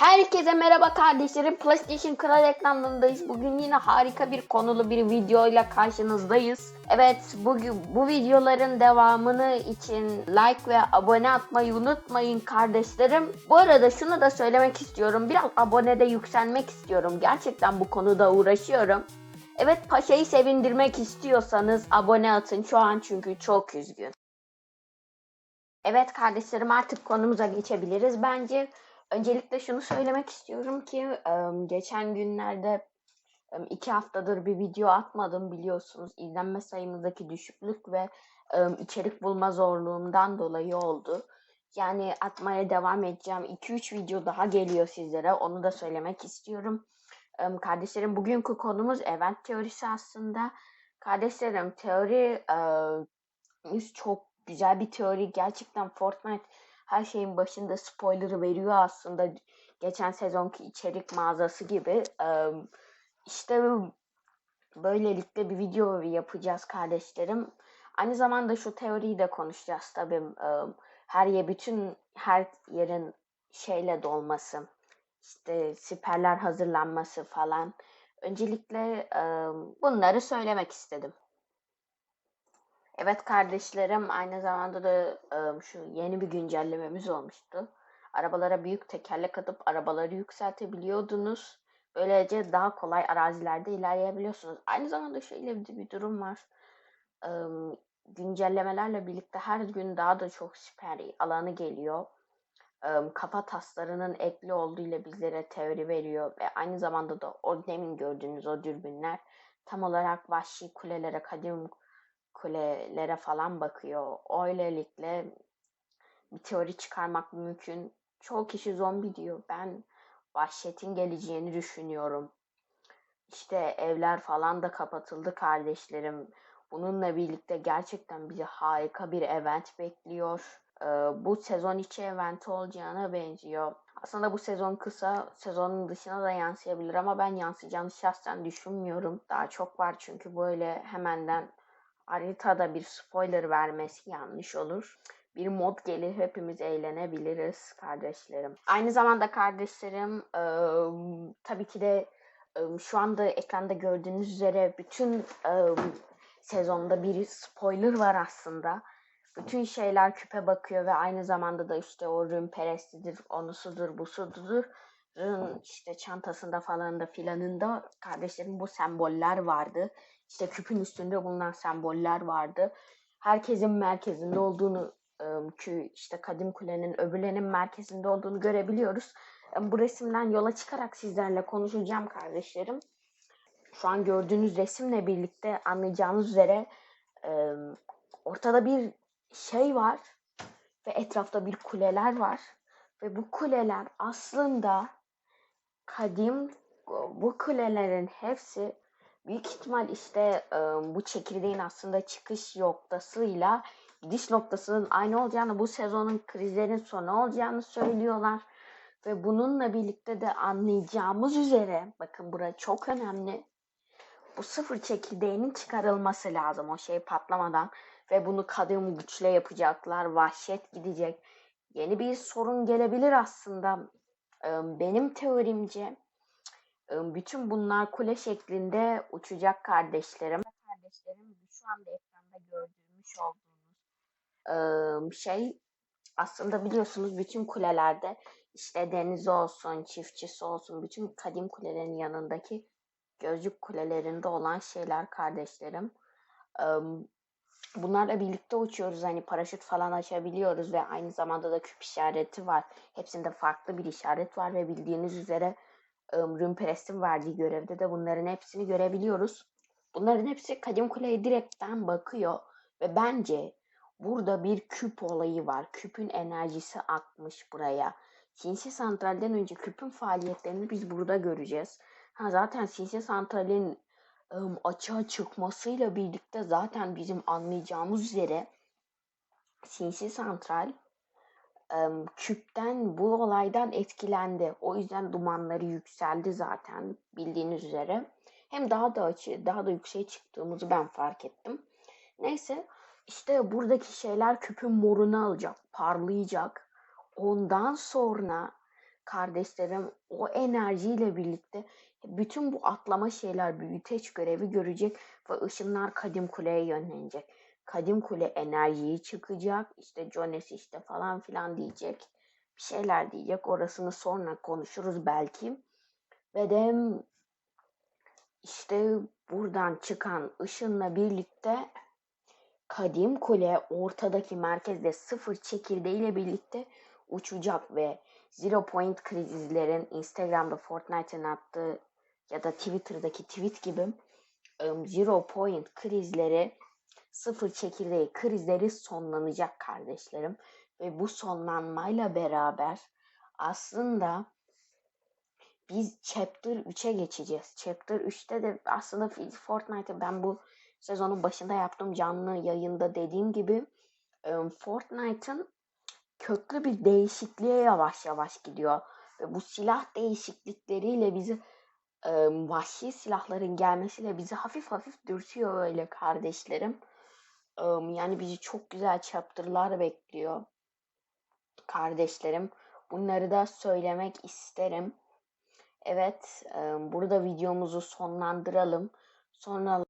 Herkese merhaba kardeşlerim. PlayStation Kral ekranlarındayız. Bugün yine harika bir konulu bir videoyla karşınızdayız. Evet, bugün bu videoların devamını için like ve abone atmayı unutmayın kardeşlerim. Bu arada şunu da söylemek istiyorum. Biraz abonede yükselmek istiyorum. Gerçekten bu konuda uğraşıyorum. Evet, paşayı sevindirmek istiyorsanız abone atın şu an çünkü çok üzgün. Evet kardeşlerim artık konumuza geçebiliriz bence. Öncelikle şunu söylemek istiyorum ki geçen günlerde iki haftadır bir video atmadım biliyorsunuz. İzlenme sayımızdaki düşüklük ve içerik bulma zorluğumdan dolayı oldu. Yani atmaya devam edeceğim. 2-3 video daha geliyor sizlere. Onu da söylemek istiyorum. Kardeşlerim bugünkü konumuz event teorisi aslında. Kardeşlerim teori çok güzel bir teori. Gerçekten Fortnite her şeyin başında spoiler'ı veriyor aslında. Geçen sezonki içerik mağazası gibi. İşte böylelikle bir video yapacağız kardeşlerim. Aynı zamanda şu teoriyi de konuşacağız tabii. Her yer bütün her yerin şeyle dolması. işte siperler hazırlanması falan. Öncelikle bunları söylemek istedim. Evet kardeşlerim aynı zamanda da e, şu yeni bir güncellememiz olmuştu. Arabalara büyük tekerlek atıp arabaları yükseltebiliyordunuz. Böylece daha kolay arazilerde ilerleyebiliyorsunuz. Aynı zamanda şöyle bir, bir durum var. E, güncellemelerle birlikte her gün daha da çok siper alanı geliyor. E, kafa taslarının ekli olduğu ile bizlere teori veriyor ve aynı zamanda da o demin gördüğünüz o dürbünler tam olarak vahşi kulelere, kadim kulelere falan bakıyor. Öylelikle bir teori çıkarmak mümkün. Çoğu kişi zombi diyor. Ben vahşetin geleceğini düşünüyorum. İşte evler falan da kapatıldı kardeşlerim. Bununla birlikte gerçekten bizi harika bir event bekliyor. Ee, bu sezon içi event olacağına benziyor. Aslında bu sezon kısa, sezonun dışına da yansıyabilir ama ben yansıyacağını şahsen düşünmüyorum. Daha çok var çünkü böyle hemenden haritada bir spoiler vermesi yanlış olur. Bir mod gelir hepimiz eğlenebiliriz kardeşlerim. Aynı zamanda kardeşlerim eee, tabii ki de eee, şu anda ekranda gördüğünüz üzere bütün eee, sezonda bir spoiler var aslında. Bütün şeyler küpe bakıyor ve aynı zamanda da işte o rün perestidir, onusudur, busudur. İşte çantasında falan da filanında kardeşlerim bu semboller vardı. İşte küpün üstünde bulunan semboller vardı. Herkesin merkezinde olduğunu ki işte Kadim Kule'nin öbürlerinin merkezinde olduğunu görebiliyoruz. Bu resimden yola çıkarak sizlerle konuşacağım kardeşlerim. Şu an gördüğünüz resimle birlikte anlayacağınız üzere ortada bir şey var ve etrafta bir kuleler var ve bu kuleler aslında kadim bu kulelerin hepsi büyük ihtimal işte e, bu çekirdeğin aslında çıkış noktasıyla gidiş noktasının aynı olacağını, bu sezonun krizlerin sonu olacağını söylüyorlar. Ve bununla birlikte de anlayacağımız üzere, bakın burası çok önemli. Bu sıfır çekirdeğinin çıkarılması lazım o şey patlamadan. Ve bunu kadim güçle yapacaklar, vahşet gidecek. Yeni bir sorun gelebilir aslında. Benim teorimce Im, Bütün bunlar kule şeklinde uçacak kardeşlerim. Kardeşlerim şu anda ekranda gördüğümüz olduğunuz şey aslında biliyorsunuz bütün kulelerde işte denizi olsun, çiftçisi olsun bütün kadim kulelerin yanındaki gözcük kulelerinde olan şeyler kardeşlerim. Im, Bunlarla birlikte uçuyoruz hani paraşüt falan açabiliyoruz ve aynı zamanda da küp işareti var. Hepsinde farklı bir işaret var ve bildiğiniz üzere Rümperest'in verdiği görevde de bunların hepsini görebiliyoruz. Bunların hepsi Kadim Kule'ye direkten bakıyor ve bence burada bir küp olayı var. Küpün enerjisi akmış buraya. Sinsi Santral'den önce küpün faaliyetlerini biz burada göreceğiz. Ha, zaten Sinsi Santral'in ım, açığa çıkmasıyla birlikte zaten bizim anlayacağımız üzere Sinsi Santral küpten bu olaydan etkilendi. O yüzden dumanları yükseldi zaten bildiğiniz üzere. Hem daha da açı, daha da yükseğe çıktığımızı ben fark ettim. Neyse işte buradaki şeyler küpün morunu alacak, parlayacak. Ondan sonra kardeşlerim o enerjiyle birlikte bütün bu atlama şeyler büyüteç görevi görecek ve ışınlar Kadim Kule'ye yönlenecek. Kadim Kule enerjiyi çıkacak. işte Jones işte falan filan diyecek. Bir şeyler diyecek. Orasını sonra konuşuruz belki. Ve de işte buradan çıkan ışınla birlikte Kadim Kule ortadaki merkezde sıfır çekirdeğiyle birlikte uçacak ve Zero Point krizlerin Instagram'da Fortnite'ın attığı ya da Twitter'daki tweet gibi ım, Zero Point krizleri sıfır çekirdeği krizleri sonlanacak kardeşlerim. Ve bu sonlanmayla beraber aslında biz Chapter 3'e geçeceğiz. Chapter 3'te de aslında Fortnite'ı ben bu sezonun başında yaptığım canlı yayında dediğim gibi ım, Fortnite'ın köklü bir değişikliğe yavaş yavaş gidiyor. Ve bu silah değişiklikleriyle bizi ım, vahşi silahların gelmesiyle bizi hafif hafif dürtüyor öyle kardeşlerim. Yani bizi çok güzel chapter'lar bekliyor kardeşlerim. Bunları da söylemek isterim. Evet, burada videomuzu sonlandıralım. Sonra